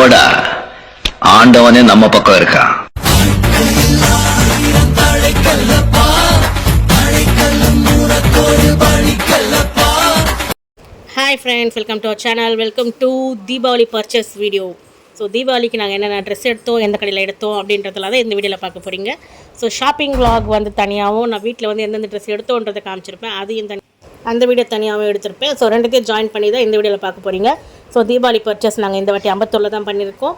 போடா ஆண்டவனே நம்ம பக்கம் இருக்கான் hi friends welcome to our channel welcome to Deepavali purchase video so தீபாவளிக்கு நாங்கள் என்னென்ன ட்ரெஸ் எடுத்தோம் எந்த கடையில் எடுத்தோம் அப்படின்றதுல தான் இந்த வீடியோவில் பார்க்க போகிறீங்க ஸோ ஷாப்பிங் vlog வந்து தனியாகவும் நான் வீட்டில் வந்து எந்தெந்த ட்ரெஸ் எடுத்தோன்றதை காமிச்சிருப்பேன். அதையும் தனியாக அந்த வீடியோ தனியாகவும் எடுத்திருப்பேன். ஸோ ரெண்டுத்தையும் ஜாயின் பண்ணி தான் இந்த வீடியோவில் பார்க்க போகிறீங்க ஸோ தீபாவளி பர்ச்சேஸ் நாங்கள் இந்த வாட்டி அம்பத்தூரில் தான் பண்ணியிருக்கோம்.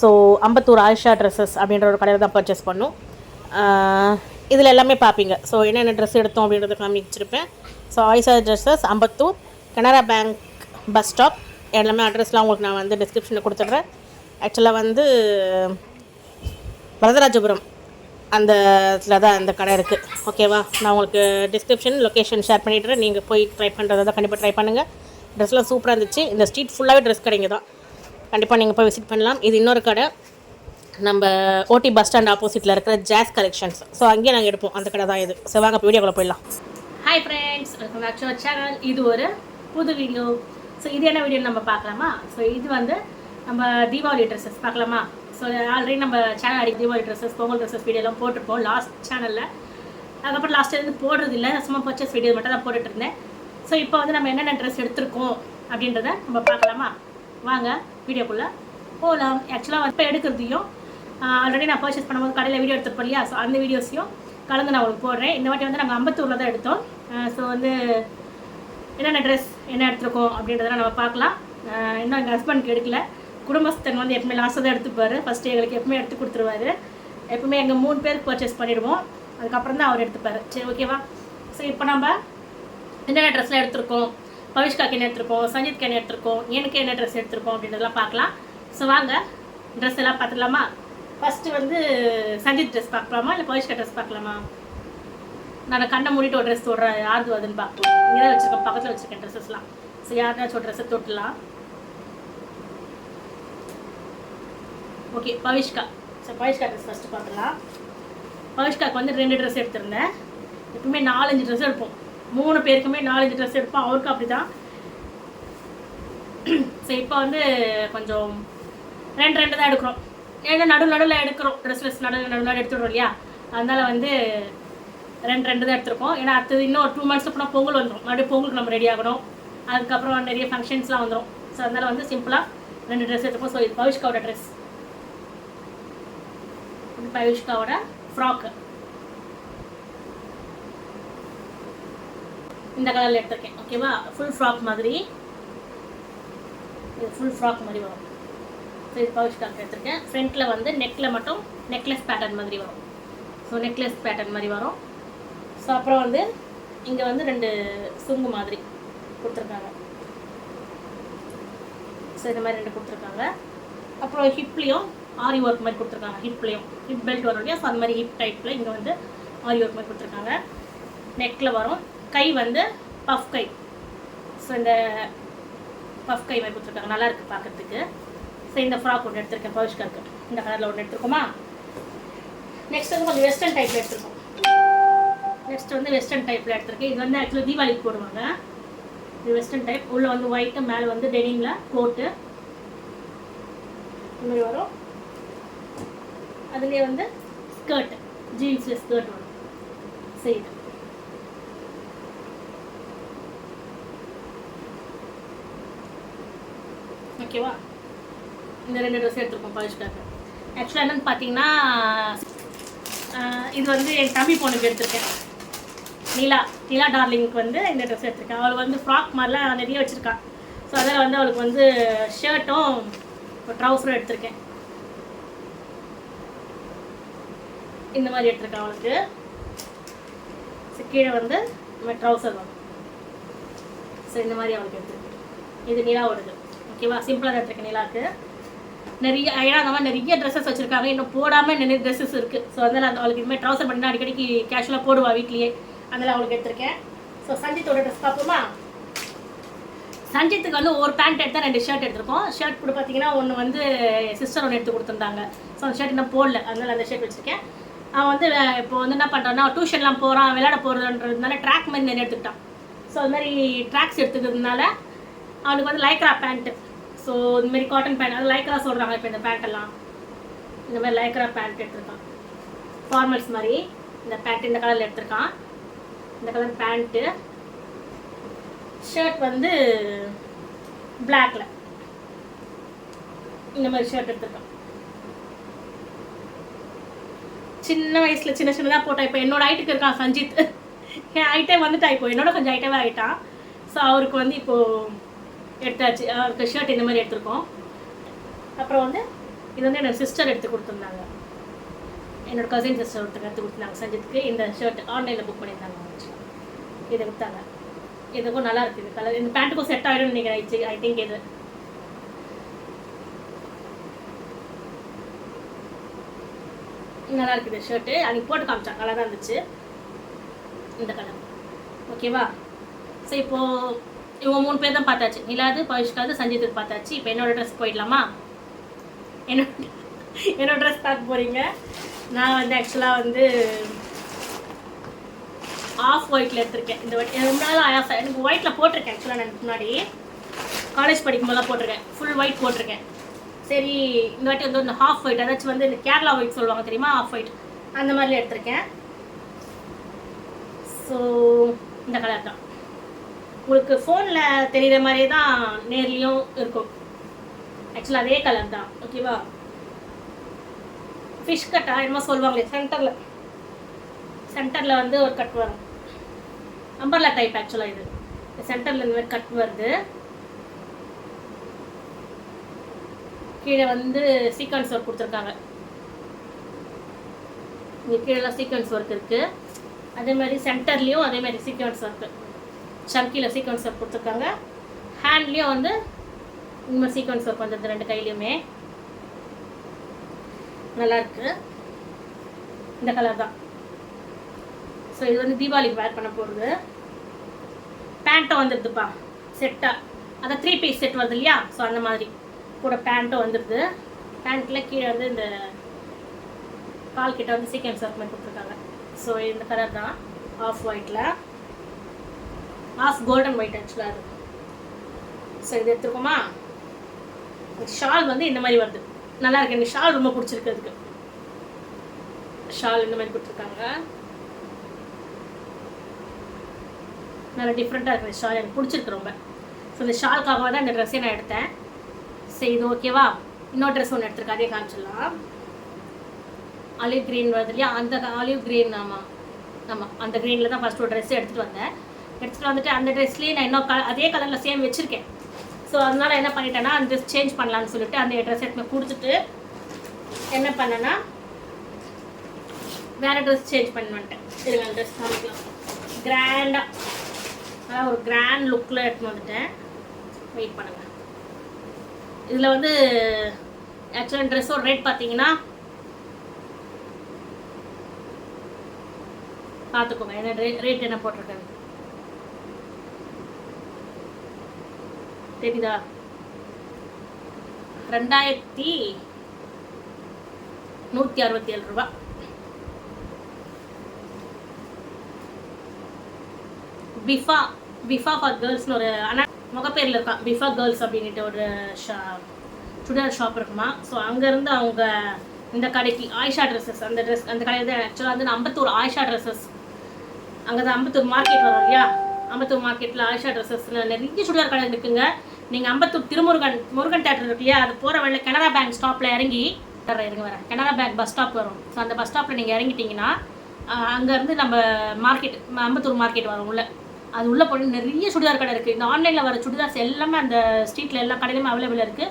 ஸோ அம்பத்தூர் ஆயிஷா ட்ரெஸ்ஸஸ் அப்படின்ற ஒரு கடையில் தான் பர்ச்சேஸ் பண்ணோம். இதில் எல்லாமே பார்ப்பீங்க. ஸோ என்னென்ன ட்ரெஸ் எடுத்தோம் அப்படின்றத காமிச்சிருப்பேன். So Ayesha dresses Ambattur Canara bank bus stop எல்லாமே அட்ரஸ்லாம் உங்களுக்கு நான் வந்து டிஸ்கிரிப்ஷனில் கொடுத்துட்றேன். ஆக்சுவலாக வந்து வரதராஜபுரம் அந்த இதில் தான் அந்த கடை இருக்குது. ஓகேவா நான் உங்களுக்கு டிஸ்கிரிப்ஷன் லொக்கேஷன் ஷேர் பண்ணிடுறேன். நீங்கள் போய் ட்ரை பண்ணுறதா தான் கண்டிப்பாக ட்ரை பண்ணுங்கள் ட்ரெஸ்லாம் சூப்பராக இருந்துச்சு. இந்த ஸ்ட்ரீட் ஃபுல்லாகவே ட்ரெஸ் கடைங்க தான். கண்டிப்பாக நீங்கள் போய் விசிட் பண்ணலாம். இது இன்னொரு கடை. நம்ம ஓடி பஸ் ஸ்டாண்ட் ஆப்போசிட்டில் இருக்கிற ஜாஸ் கலெக்ஷன்ஸ் ஸோ அங்கேயே நாங்கள் எடுப்போம். அந்த கடை தான் இது. ஸோ வாங்க வீடியோக்குள்ளே போயிடலாம். Hi friends welcome back to channel இது ஒரு புது வீடியோ ஸோ இது என்ன வீடியோ நம்ம பார்க்கலாமா? ஸோ இது வந்து நம்ம தீபாவளி ட்ரெஸ்ஸஸ் பார்க்கலாமா? ஸோ ஆல்ரெடி நம்ம சேனல் அடிக்க தீபாவளி ட்ரெஸ்ஸஸ் பொங்கல் ட்ரெஸ்ஸஸ் வீடியோலாம் போட்டிருப்போம். லாஸ்ட் சேனலில் அதுக்கப்புறம் லாஸ்ட் இருந்து போடுறது இல்லை. சும்மா பர்ச்சேஸ் வீடியோ மட்டும் தான் போட்டுட்டு இருந்தேன். ஸோ இப்போ வந்து நம்ம என்னென்ன ட்ரெஸ் எடுத்திருக்கோம் அப்படின்றத நம்ம பார்க்கலாமா? வாங்க வீடியோக்குள்ளே போகலாம் ஆக்சுவலாக இப்போ எடுக்கிறதையும் ஆல்ரெடி நான் பர்ச்சேஸ் பண்ணும்போது கடையில் வீடியோ எடுத்துருப்போம் இல்லையா? ஸோ அந்த வீடியோஸையும் கலந்து நான் உங்களுக்கு போடுறேன். இந்த வாட்டி வந்து நாங்கள் அம்பத்தூரில் தான் எடுத்தோம். ஸோ வந்து என்னென்ன ட்ரெஸ் என்ன எடுத்திருக்கோம் அப்படின்றதெல்லாம் நம்ம பார்க்கலாம். இன்னும் எங்கள் ஹஸ்பண்ட்க்கு எடுக்கல. குடும்பஸ்தன் வந்து எப்பவுமே லாஸ்ட்டாக தான் எடுத்துப்பாரு. ஃபஸ்ட்டு எங்களுக்கு எப்பவுமே எடுத்து கொடுத்துருவாரு. எப்பவுமே எங்கள் மூணு பேருக்கு பர்ச்சேஸ் பண்ணிவிடுவோம் அதுக்கப்புறம் தான் அவர் எடுத்துப்பாரு. சரி ஓகேவா சரி இப்போ நம்ம என்னென்ன ட்ரெஸ்லாம் எடுத்திருக்கோம்? பவிஷ்காக்கு என்ன எடுத்திருக்கோம் சஞ்சித்க்கு என்ன எடுத்திருக்கோம்? எனக்கு என்ன ட்ரெஸ் எடுத்திருக்கோம் அப்படின்றதெல்லாம் பார்க்கலாம். ஸோ வாங்க ட்ரெஸ் எல்லாம் பார்த்துடலாமா ஃபஸ்ட்டு வந்து சஞ்சித் ட்ரெஸ் பார்க்கலாமா? இல்லை பவிஷ்கா ட்ரெஸ் பார்க்கலாமா? நான் கண்ணை மூடிட்டு ஒரு ட்ரெஸ் தொடுறேன். யாருது அதுன்னு பார்க்கலாம் இங்கே தான் வச்சுருக்கேன் பக்கத்தில் வச்சுருக்கேன் ட்ரெஸ்ஸஸ்லாம் ஸோ யாருனாச்சும் ஒரு ட்ரெஸ்ஸை தொட்டலாம். Okay Pavishka so Pavishka dress first பார்க்கலாம். பவிஷ்காக்கு வந்து ரெண்டு ட்ரெஸ் எடுத்திருந்தேன். எப்பவுமே நாலஞ்சு ட்ரெஸ் எடுப்போம். மூணு பேருக்குமே நாலஞ்சு ட்ரெஸ் எடுப்போம். அவருக்கும் அப்படி தான் ஸோ இப்போ வந்து கொஞ்சம் ரெண்டு ரெண்டு தான் எடுக்கிறோம். ஏன்னா நடு நடுவில் எடுக்கிறோம். ட்ரெஸ் ட்ரெஸ் நடு நடுவில் எடுத்துடுறோம் இல்லையா? அதனால் வந்து ரெண்டு ரெண்டு தான் எடுத்திருக்கோம். ஏன்னா அடுத்தது இன்னும் ஒரு டூ மந்த்ஸ் அப்புறம் பொங்கல் வந்துடும் மறுபடியும் பொங்கலுக்கு நம்ம ரெடி ஆகணும். அதுக்கப்புறம் நிறைய ஃபங்க்ஷன்ஸ்லாம் வந்துடும் ஸோ அதனால வந்து சிம்பிளாக ரெண்டு ட்ரெஸ் எடுத்துப்போம் ஸோ இது பவிஷ்காவோட ட்ரெஸ் இது பவிஷ்காவோட ஃப்ராக்கு இந்த கலரில் எடுத்திருக்கேன். ஓகேவா ஃபுல் ஃப்ராக் மாதிரி. இது ஃபுல் ஃப்ராக் மாதிரி வரும். ஸோ இது பவுச்காக்கு எடுத்திருக்கேன். ஃப்ரண்ட்டில் வந்து நெக்கில் மட்டும் நெக்லஸ் பேட்டர்ன் மாதிரி வரும். ஸோ நெக்லஸ் பேட்டர்ன் மாதிரி வரும். ஸோ அப்புறம் வந்து இங்கே வந்து ரெண்டு சுங்கு மாதிரி கொடுத்துருக்காங்க. ஸோ இந்த மாதிரி ரெண்டு கொடுத்துருக்காங்க. அப்புறம் ஹிப்லேயும் ஆரி ஒர்க் மாதிரி கொடுத்துருக்காங்க. ஹிப்லேயும் ஹிப் பெல்ட் வரும் இல்லையா? ஸோ அந்த மாதிரி ஹிப் டைப்பில் இங்கே வந்து ஆரி ஒர்க் மாதிரி கொடுத்துருக்காங்க. நெக்கில் வரும். கை வந்து பஃப் கை. ஸோ இந்த பஃப் கை மாதிரி கொடுத்துருக்காங்க. நல்லா இருக்குது பார்க்கறதுக்கு. ஸோ இந்த ஃப்ராக் ஒன்று எடுத்திருக்கேன். பவிஷ்கருக்கு இந்த கலரில் ஒன்று எடுத்துருக்கோமா? நெக்ஸ்ட் வந்து கொஞ்சம் வெஸ்டர்ன் டைப்பில் எடுத்துருக்கோம். நெக்ஸ்ட் வந்து வெஸ்டர்ன் டைப்பில் எடுத்திருக்கேன். இது வந்து ஆக்சுவலாக தீபாவளிக்கு போடுவாங்க. இது வெஸ்டர்ன் டைப் உள்ளே வந்து ஒயிட்டு மேலே வந்து டெனிமில் கோட்டு இந்த மாதிரி வரும். அதுலேயே வந்து ஸ்கர்ட் ஜீன்ஸில் ஸ்கர்ட் வரும். சரி. ஓகேவா இந்த ரெண்டு ட்ரெஸ் எடுத்துருக்கோம் பவிஷ்காக்கு ஆக்சுவலாக என்னென்னு பார்த்தீங்கன்னா இது வந்து என் தம்பி பொண்ணுக்கு எடுத்திருக்கேன். நீலா நீலா டார்லிங்க்கு வந்து இந்த ட்ரெஸ் எடுத்திருக்கேன். அவளுக்கு வந்து ஃப்ராக் மாதிரிலாம் நிறைய வச்சுருக்கா. ஸோ அதில் வந்து அவளுக்கு வந்து ஷர்ட்டும் ட்ரௌசரும் எடுத்திருக்கேன். இந்த மாதிரி எடுத்திருக்கேன் அவளுக்கு கீழே வந்து இந்த மாதிரி ட்ரௌசர் வரும் ஸோ இந்த மாதிரி அவளுக்கு எடுத்துருக்கேன். இது நிலாவோடது. ஓகேவா சிம்பிளாக எடுத்துருக்கேன் நிலாவுக்கு. நிறைய ஏன்னா அந்த மாதிரி நிறைய ட்ரெஸ்ஸஸ் வச்சுருக்காங்க. இன்னும் போடாமல் நிறைய ட்ரெஸ்ஸஸ் இருக்குது ஸோ அதனால் அந்த அவளுக்கு இனிமேல் ட்ரௌசர் பண்ணி அடிக்கடிக்கு கேஷுவலாக போடுவா வீட்லேயே. அதனால் அவளுக்கு எடுத்திருக்கேன். ஸோ சஞ்சித்தோட ட்ரெஸ் பார்ப்போமா? சஞ்சித்துக்கு வந்து ஒரு பேண்ட் எடுத்தால் ரெண்டு ஷர்ட் எடுத்திருக்கோம். ஷர்ட் கூட பார்த்தீங்கன்னா ஒன்று வந்து சிஸ்டர் ஒன்று எடுத்து கொடுத்துருந்தாங்க. ஸோ அந்த ஷர்ட் இன்னும் போடல. அதனால் அந்த ஷர்ட் வச்சுருக்கேன். அவன் வந்து இப்போ வந்து என்ன பண்ணுறான்னா டியூஷன்லாம் போகிறான் விளையாட போகிறதுன்றதுனால ட்ராக் மாதிரி நிறைய எடுத்துக்கிட்டான். ஸோ அது மாதிரி ட்ராக்ஸ் எடுத்துக்கிறதுனால அவனுக்கு வந்து லைக்ரா பேண்ட்டு ஸோ இந்த மாதிரி காட்டன் பேண்ட் அது லைக்ரா சொல்கிறாங்க இப்போ இந்த பேண்ட்டெல்லாம் இந்த மாதிரி லைக்ரா பேண்ட் எடுத்திருக்கான். ஃபார்மல்ஸ் மாதிரி இந்த பேண்ட் இந்த கலரில் எடுத்திருக்கான். இந்த கலர் பேண்ட்டு ஷர்ட் வந்து பிளாக்ல இந்த மாதிரி ஷர்ட் எடுத்திருக்கான். சின்ன வயசுல சின்ன சின்னதாக போட்டான் இப்போ என்னோட ஹைட்டுக்கு இருக்கான் சஞ்சித்? என் ஹைட்டே வந்துட்டா இப்போ என்னோட கொஞ்சம் ஹைட்டாகவே ஆகிட்டான் ஸோ அவருக்கு வந்து இப்போ எடுத்தாச்சு. அவருக்கு ஷர்ட் இந்த மாதிரி எடுத்திருக்கோம். அப்புறம் வந்து இது வந்து என்னோட சிஸ்டர் எடுத்து கொடுத்துருந்தாங்க. என்னோட கசின் சிஸ்டர் ஒருத்தர் எடுத்து கொடுத்தாங்க சஞ்சித்துக்கு. இந்த ஷர்ட் ஆன்லைனில் புக் பண்ணியிருந்தாங்க. அவங்க. இதை கொடுத்தாங்க. இதுக்கும் நல்லா இருக்கு இந்த கலர் இந்த பேண்ட்டுக்கும் செட் ஆகிடும் நினைக்கிறேன் ஐ திங்க் இது. நல்லா இருக்குது ஷர்ட்டு அன்றைக்கி போட்டு காமிச்சாங்க நல்லா தான் இருந்துச்சு. இந்த கலர் ஓகேவா ஸோ இப்போ இவங்க மூணு பேர் தான் பார்த்தாச்சு. நிலாது பவிஷ்காது சஞ்சித்துக்கு பார்த்தாச்சு. இப்போ என்னோடய ட்ரெஸ் போயிடலாமா? என்னோட என்னோட ட்ரெஸ் பார்க்க போகிறீங்க நான் வந்து ஆக்சுவலாக வந்து ஆஃப் ஒயிட்ல எடுத்திருக்கேன். இந்த வாட்டி ரொம்ப நாள் ஆசை எனக்கு ஒயிட்ல போட்டிருக்கேன் ஆக்சுவலாக நான் முன்னாடி. காலேஜ் படிக்கும்போதெல்லாம் போட்டிருக்கேன். ஃபுல் ஒயிட் போட்டிருக்கேன். சரி இந்த வாட்டி வந்து இந்த ஹாஃப் ஒயிட் அதாச்சும் வந்து இந்த கேரளா ஒயிட் சொல்லுவாங்க தெரியுமா? ஹாஃப் ஒயிட் அந்த மாதிரி எடுத்திருக்கேன். ஸோ இந்த கலர் தான். உங்களுக்கு ஃபோனில் தெரிகிற மாதிரியே தான் நேர்லேயும் இருக்கும். ஆக்சுவலாக அதே கலர் தான் ஓகேவா ஃபிஷ் கட்டா என்னமோ சொல்லுவாங்களே சென்டரில் சென்டரில் வந்து ஒரு கட் வரும். அம்பர்லா டைப் ஆக்சுவலாக இது. சென்டரில் இந்த மாதிரி கட் வருது. கீழே வந்து சீக்வன்ஸ் ஒர்க் கொடுத்துருக்காங்க. இங்கே கீழெல்லாம் சீக்வன்ஸ் ஒர்க் இருக்குது அதே மாதிரி சென்டர்லேயும் அதே மாதிரி சீக்வன்ஸ் ஒர்க்கு சர்க்கியில் சீக்வன்ஸ் ஒர்க் கொடுத்துருக்காங்க. ஹேண்ட்லேயும் வந்து இந்த மாதிரி சீக்வன்ஸ் ஒர்க் வந்துருது ரெண்டு கையிலையுமே. நல்லாயிருக்கு இந்த கலர் தான். ஸோ இது வந்து தீபாவளிக்கு வேர் பண்ண போகிறது பேண்ட்டும் வந்துடுதுப்பா செட்டாக அதான் த்ரீ பீஸ் செட் வருது இல்லையா? ஸோ அந்த மாதிரி. கூட பேண்ட்டும் வந்துடுது பேண்ட்டில் கீழே வந்து இந்த கால் கிட்ட வந்து சீக்கிரம் ஒர்க் மாதிரி கொடுத்துருக்காங்க. ஸோ இந்த கலர் தான். ஆஃப் ஒயிட்டில் ஆஃப் கோல்டன் ஒயிட் ஆக்சுவலாக அது ஸோ இது எடுத்துருக்கோமா ஷால் வந்து இந்த மாதிரி வருது. நல்லா இருக்கு. எனக்கு ஷால் ரொம்ப பிடிச்சிருக்கு அதுக்கு. ஷால் இந்த மாதிரி கொடுத்துருக்காங்க. நல்லா டிஃப்ரெண்ட்டாக இருக்குது ஷால் எனக்கு பிடிச்சிருக்கு ரொம்ப. ஸோ இந்த ஷால்க்காக தான் இந்த ட்ரெஸ்ஸே நான் எடுத்தேன். சரி இது ஓகேவா? இன்னொரு ட்ரெஸ் ஒன்று எடுத்துருக்கா அதே காமிச்சிடலாம். ஆலிவ் க்ரீன் வருது இல்லையா? அந்த ஆலிவ் க்ரீன் ஆமாம் ஆமாம் அந்த க்ரீனில் தான் ஃபஸ்ட் ஒரு ட்ரெஸ் எடுத்துகிட்டு வந்தேன். எடுத்துகிட்டு வந்துட்டு அந்த ட்ரெஸ்லேயே நான் இன்னும் கல அதே கலரில் சேம் வச்சுருக்கேன். ஸோ அதனால் என்ன பண்ணிட்டேன்னா அந்த ட்ரெஸ் சேஞ்ச் பண்ணலான்னு சொல்லிட்டு அந்த ட்ரெஸ் எடுத்து கொடுத்துட்டு என்ன பண்ணேன்னா வேறு ட்ரெஸ் சேஞ்ச் பண்ணிட்டேன் வந்துட்டேன். அந்த ட்ரெஸ் காமிக்கலாம். கிராண்டாக அதாவது ஒரு கிராண்ட் லுக்கில் எடுத்துன்னு வந்துட்டேன். வெயிட் பண்ணுங்கள் இதில் வந்து ஆக்சுவலாக ட்ரெஸ்ஸோட ரேட் பார்த்தீங்கன்னா பார்த்துக்கோங்க என்ன ரேட் என்ன போட்டிருக்காங்க. தெரியுதா? ரெண்டாயிரத்தி நூற்றி அறுபத்தி ஏழு ரூபா பிஃபா பிஃபா ஃபார் கேர்ள்ஸ்னு ஒரு ஆனால் முகப்பேரில் இருக்கான் பிஃபா கேர்ள்ஸ் அப்படின்ட்டு ஒரு ஷா சுடிதார் ஷாப் இருக்குமா? ஸோ அங்கேருந்து அவங்க இந்த கடைக்கு ஆயிஷா ட்ரெஸ்ஸஸ் அந்த ட்ரெஸ் அந்த கடையில் தான் ஆக்சுவலாக வந்து அம்பத்தூர் ஆயிஷா ட்ரெஸ்ஸஸ் அங்கே தான் அம்பத்தூர் மார்க்கெட் வரும் இல்லையா? அம்பத்தூர் மார்க்கெட்டில் ஆயிஷா ட்ரெஸ்ஸஸ்னு நிறைய சுடிதார் கடை இருக்குங்க. நீங்கள் அம்பத்தூர் திருமுருகன் முருகன் தேட்டர் இருக்கு இல்லையா? அது போகிற வழியில கனரா பேங்க் ஸ்டாப்பில் இறங்கி இறங்க வரேன். கனரா பேங்க் பஸ் ஸ்டாப் வரும். ஸோ அந்த பஸ் ஸ்டாப்பில் நீங்கள் இறங்கிட்டீங்கன்னா அங்கேருந்து நம்ம மார்க்கெட் அம்பத்தூர் மார்க்கெட் வரும் உள்ள. அது உள்ளே போய் நிறைய சுடிதார் கடை இருக்குது இந்த ஆன்லைனில் வர சுடிதார்ஸ் எல்லாமே அந்த ஸ்ட்ரீட்டில் எல்லா கடையிலுமே அவைலபிள் இருக்குது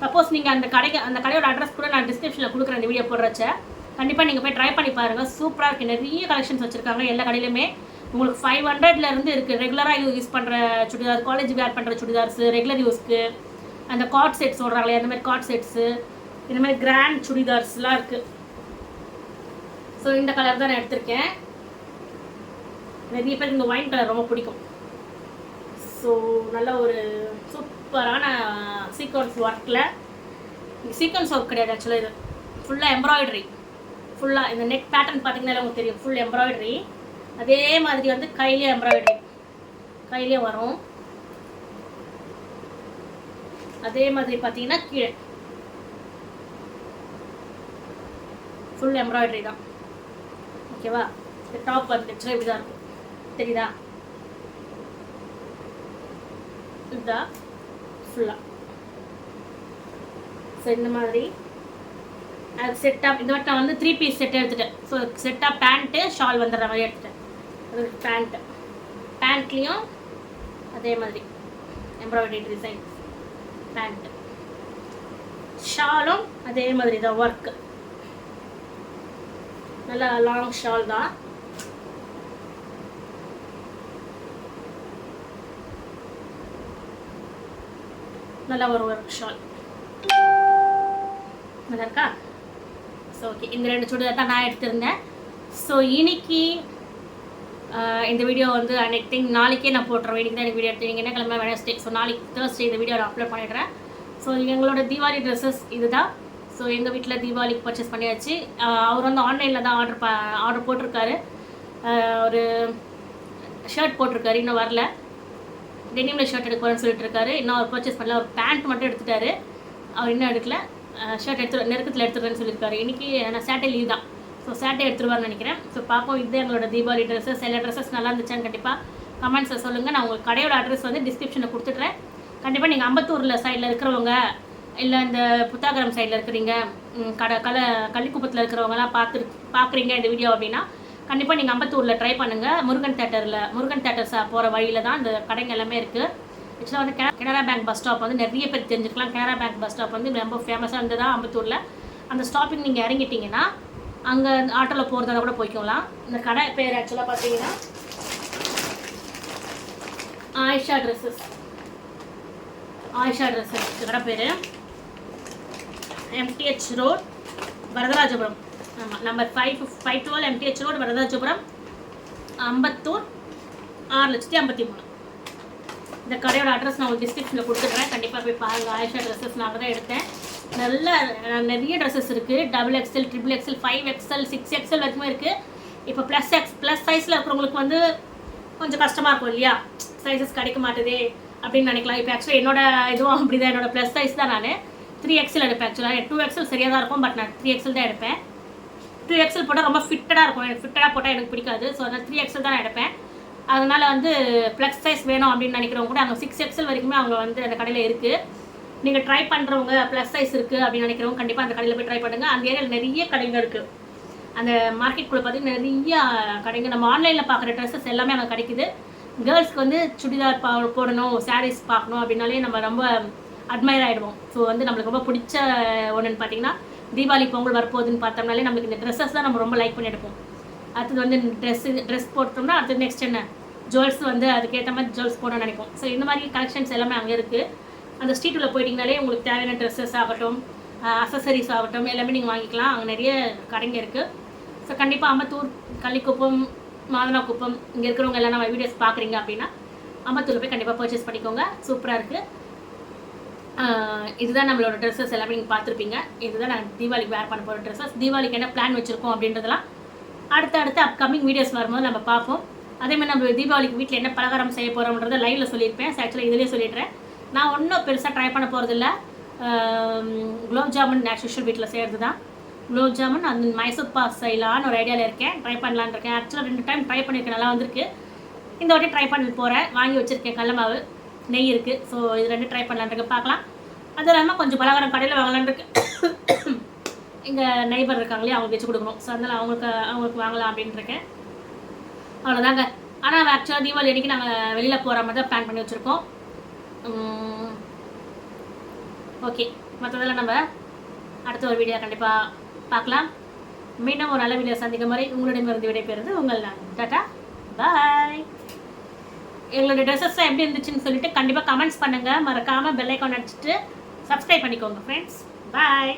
சப்போஸ் நீங்கள் அந்த கடைக்கு அந்த கடையோட அட்ரஸ் கூட நான் டிஸ்கிரிப்ஷனில் கொடுக்குறேன் இந்த வீடியோ போடுறச்ச கண்டிப்பாக நீங்கள் போய் ட்ரை பண்ணி பாருங்கள் சூப்பராக இருக்குது நிறைய கலெக்ஷன்ஸ் வச்சுருக்காங்க எல்லா கடையிலுமே உங்களுக்கு ஃபைவ் ஹண்ட்ரட்லேருந்து இருக்குது ரெகுலராக யூஸ் பண்ணுற சுடிதார் காலேஜ் வேர் பண்ணுற சுடிதார்ஸ் ரெகுலர் யூஸ்க்கு அந்த காட் செட் சொல்கிறாங்களே அந்த மாதிரி காட் செட்ஸு இந்த மாதிரி கிராண்ட் சுடிதார்ஸ்லாம் இருக்குது ஸோ இந்த கலர் தான் நான் எடுத்திருக்கேன். நிறைய பேருக்கு இந்த ஒயின் கலர் ரொம்ப பிடிக்கும். ஸோ நல்ல ஒரு சூப்பரான சீக்வன்ஸ் ஒர்க்கில் சீக்வன்ஸ் ஒர்க் கிடையாது ஆக்சுவலாக இது. ஃபுல்லாக எம்ப்ராய்டரி ஃபுல்லாக இந்த நெக் பேட்டர்ன் பார்த்தீங்கன்னா உங்களுக்கு தெரியும். ஃபுல் எம்ப்ராய்டரி அதே மாதிரி வந்து கையிலே எம்ப்ராய்டரி கையிலே வரும். அதே மாதிரி பார்த்தீங்கன்னா கீழே. ஃபுல் எம்ப்ராய்டரி தான். ஓகேவா டாப் வந்து இப்படி தான் இருக்கும். தெரியுதா? இதுதான் ஃபுல்லாக ஸோ இந்த மாதிரி. அது செட்டாக இந்த வட்டம் வந்து த்ரீ பீஸ் செட் எடுத்துட்டேன். ஸோ செட்டாக பேண்ட்டு ஷால் வந்துடுற மாதிரி எடுத்துட்டேன். அது பேண்ட்டு பேண்ட்லேயும் அதே மாதிரி. எம்ப்ராய்டரி டிசைன் பேண்ட்டு ஷாலும் அதே மாதிரி தான் ஒர்க்கு நல்லா லாங் ஷால் தான். நல்லா ஒரு ஒர்க் ஷால். நல்லா இருக்கா? ஸோ ஓகே இந்த ரெண்டு சுடிதார் தான் நான் எடுத்திருந்தேன். ஸோ இன்னைக்கு இந்த வீடியோ வந்து அன்னைக்கு திங் நாளைக்கே நான் போட்டுறேன். இன்னைக்கு தான் எனக்கு வீடியோ எடுத்து நீங்கள் என்ன வேணா வெனஸ்டே ஸோ நாளைக்கு தேர்ஸ்டே இந்த வீடியோ நான் அப்லோட் பண்ணிடுறேன். ஸோ எங்களோட தீபாவளி ட்ரெஸ்ஸஸ் இதுதான். ஸோ எங்கள் வீட்டில் தீபாவளிக்கு பர்ச்சேஸ் பண்ணியாச்சு. அவர் வந்து ஆன்லைனில் தான் ஆர்டர் ப ஆர்டர் போட்டிருக்காரு. ஒரு ஷர்ட் போட்டிருக்காரு. இன்னும் வரல. டெனிமில் ஷர்ட் எடுக்க போகிறேன்னு சொல்லிட்டு இருக்காரு இன்னும் அவர் பர்ச்சேஸ் பண்ணல. ஒரு பேண்ட் மட்டும் எடுத்துட்டாரு. அவர் இன்னும் எடுக்கல. ஷர்ட் எடுத்து நெருக்கத்தில் எடுத்துடுறேன்னு சொல்லியிருக்காரு. இன்றைக்கி நான் சேட்டை லீவ் தான். ஸோ சேட்டை எடுத்துருவார்னு நினைக்கிறேன். ஸோ பார்ப்போம் இது எங்களோட தீபாவளி ட்ரெஸ்ஸஸ் எல்லா ட்ரெஸ்ஸஸ் நல்லா இருந்துச்சான்னு கண்டிப்பாக கமெண்ட்ஸில் சொல்லுங்கள் நான் உங்களுக்கு கடையோட அட்ரஸ் வந்து டிஸ்கிரிப்ஷனில் கொடுத்துட்றேன். கண்டிப்பாக நீங்கள் அம்பத்தூரில் சைடில் இருக்கிறவங்க இல்லை இந்த புத்தாகரம் சைடில் இருக்கிறீங்க கடை கல கள்ளிக்குப்பத்தில் இருக்கிறவங்கலாம் பார்த்து பார்க்குறீங்க இந்த வீடியோ அப்படின்னா கண்டிப்பாக நீங்கள் அம்பத்தூரில் ட்ரை பண்ணுங்கள் முருகன் தேட்டரில் முருகன் தேட்டர்ஸாக போகிற வழியில் தான் இந்த கடைங்க எல்லாமே இருக்குது ஆக்சுவலாக வந்து கனரா பேங்க் பஸ் ஸ்டாப் வந்து நிறைய பேர் தெரிஞ்சுக்கலாம் கனரா பேங்க் பஸ் ஸ்டாப் வந்து ரொம்ப ஃபேமஸாக இருந்ததா அம்பத்தூரில். அந்த ஸ்டாப்பிங் நீங்கள் இறங்கிட்டீங்கன்னா அங்கே ஆட்டோவில் போகிறதால கூட போய்க்கலாம். இந்த கடை பேர் ஆக்சுவலாக பார்த்தீங்கன்னா ஆயிஷா ட்ரெஸ்ஸஸ் ஆயிஷா ட்ரெஸ்ஸஸ் கடை பேர். MTH road Varadharajapuram. ஆமாம் number five five twelve MTH road Varadharajapuram. Ambattur ஆறு லட்சத்தி ஐம்பத்தி மூணு இந்த கடையோட அட்ரஸ் நான் உங்களுக்கு டிஸ்கிரிப்ஷனில் கொடுத்துட்றேன். கண்டிப்பாக போய் பாருங்கள் ஆயிஷா ட்ரெஸ்ஸஸ் நான் தான் எடுத்தேன். நல்ல நிறைய ட்ரெஸ்ஸஸ் இருக்குது double XL triple XL five XL six XL வரைக்குமே இருக்குது இப்போ ப்ளஸ் எக்ஸ் ப்ளஸ் சைஸில் இருக்கிறவங்களுக்கு வந்து கொஞ்சம் கஷ்டமாக இருக்கும் இல்லையா? சைஸஸ் கிடைக்க மாட்டுதே அப்படின்னு நினைக்கலாம். இப்போ ஆக்சுவலாக என்னோட இதுவும் அப்படி தான் என்னோட ப்ளஸ் சைஸ் தான் நான். த்ரீ எக்ஸ்எல் எடுப்பேன் ஆக்சுவலாக டூ எக்ஸ்எல் சரியாக தான் இருக்கும் பட் நான் த்ரீ எக்ஸ்எல் தான் எடுப்பேன். டூ எக்ஸல் போட்டால் ரொம்ப ஃபிட்டடாக இருக்கும். எனக்கு ஃபிட்டடாக போட்டால் எனக்கு பிடிக்காது. ஸோ அதனால் த்ரீ எக்ஸல் தான் நான் எடுப்பேன். அதனால் வந்து ப்ளஸ் சைஸ் வேணும் அப்படின்னு நினைக்கிறவங்க கூட அங்கே சிக்ஸ் எக்ஸல் வரைக்குமே அவங்க வந்து அந்த கடையில் இருக்குது நீங்கள் ட்ரை பண்ணுறவங்க ப்ளஸ் சைஸ் இருக்குது அப்படின்னு நினைக்கிறவங்க கண்டிப்பாக அந்த கடையில் போய் ட்ரை பண்ணுங்கள் அந்த ஏரியாவில் நிறைய கடைங்க இருக்குது அந்த மார்க்கெட்டுக்குள்ளே பார்த்தீங்கன்னா நிறைய கடைங்க. நம்ம ஆன்லைனில் பார்க்குற ட்ரெஸ்ஸஸ் எல்லாமே அங்கே கிடைக்குது. கேர்ள்ஸ்க்கு வந்து சுடிதார் பா போடணும் சாரீஸ் பார்க்கணும் அப்படின்னாலே நம்ம ரொம்ப அட்மையர் ஆகிடுவோம் ஸோ வந்து நம்மளுக்கு ரொம்ப பிடிச்ச ஒன்றுன்னு பார்த்தீங்கன்னா தீபாவளி பொங்கல் வரப்போகுதுன்னு பார்த்தோம்னாலே நம்மளுக்கு இந்த ட்ரெஸ்ஸஸ் தான் நம்ம ரொம்ப லைக் பண்ணி எடுப்போம். அடுத்தது வந்து ட்ரெஸ்ஸு ட்ரெஸ் போட்டோம்னா அடுத்தது நெக்ஸ்ட் என்ன? ஜுவல்ஸ் வந்து அதுக்கேற்ற மாதிரி ஜுவல்ஸ் போடணும்னு நினைப்போம். ஸோ இந்த மாதிரி கலெக்ஷன்ஸ் எல்லாமே அங்கே இருக்குது அந்த ஸ்ட்ரீட்டுள்ள போயிட்டீங்கனாலே உங்களுக்கு தேவையான ட்ரெஸ்ஸஸ் ஆகட்டும் அசசரிஸ் ஆகட்டும் எல்லாமே நீங்கள் வாங்கிக்கலாம். அங்கே நிறைய கடைங்க இருக்குது ஸோ கண்டிப்பாக அம்பத்தூர் கள்ளிக்குப்பம் மாதனாக்குப்பம் இங்கே இருக்கிறவங்க எல்லாம் நம்ம வீடியோஸ் பார்க்குறீங்க அப்படின்னா அம்பத்தூரில் போய் கண்டிப்பாக பர்ச்சேஸ் பண்ணிக்கோங்க. சூப்பராக இருக்குது இதுதான் நம்மளோட ட்ரெஸ்ஸஸ் எல்லாமே நீங்கள் பார்த்துருப்பீங்க. இதுதான் நான் தீபாவளிக்கு வேர் பண்ண போகிற ட்ரெஸ்ஸஸ் தீபாவளிக்கு என்ன பிளான் வச்சுருக்கோம் அப்படின்றதெல்லாம் அடுத்த அடுத்த அப்கமிங் வீடியோஸ் வரும்போது நம்ம பார்ப்போம். அதேமாதிரி நம்ம தீபாவளிக்கு வீட்டில் என்ன பலகாரம் செய்ய போகிறோம்ன்றத லைவில் சொல்லியிருப்பேன். ஆக்சுவலாக இதுலேயே சொல்லிடுறேன். நான் ஒன்றும் பெருசாக ட்ரை பண்ண போகிறதில்ல குலோப் ஜாமுன் நேச்சுரல் வீட்டில் செய்கிறது தான் குலோப் ஜாமுன் அந்த மைசூர் பாஸ் செய்யலான்னு ஒரு ஐடியாவில் இருக்கேன். ட்ரை பண்ணலான்னு இருக்கேன். ஆக்சுவலாக ரெண்டு டைம் ட்ரை பண்ணியிருக்கேன். நல்லா வந்திருக்கு. இந்த வாட்டி ட்ரை பண்ணி போகிறேன் வாங்கி வச்சுருக்கேன். கடல மாவு. நெய் இருக்குது ஸோ இது ரெண்டு ட்ரை பண்ணலான்னு பார்க்கலாம். அது இல்லாமல் கொஞ்சம் பலகாரம் கடையில் வாங்கலான்னு எங்கள் நெய்பர் இருக்காங்களே அவங்களுக்கு வச்சு கொடுக்கணும். ஸோ அதனால் அவங்களுக்கு அவங்களுக்கு வாங்கலாம் அப்படின்னு இருக்கேன். அவ்வளோதாங்க ஆனால் ஆக்சுவலாக தீபாவளி அன்றைக்கி நாங்கள் வெளியில் போகிற மாதிரி தான் பிளான் பண்ணி வச்சுருக்கோம். ஓகே மற்றதெல்லாம் நம்ம அடுத்த ஒரு வீடியோ கண்டிப்பாக பார்க்கலாம். மீண்டும் ஒரு நல்ல வீடியோ சந்திக்கும் மாதிரி உங்களிடமிருந்து விடைபெறுது உங்கள் நான். டாட்டா பாய் எங்களுடைய ட்ரெஸ்ஸஸ் எப்படி இருந்துச்சுன்னு சொல்லிட்டு கண்டிப்பாக கமெண்ட்ஸ் பண்ணுங்கள் மறக்காமல் பெல்லைக்கான் அடிச்சுட்டு சப்ஸ்கிரைப் பண்ணிக்கோங்க ஃப்ரெண்ட்ஸ் பாய்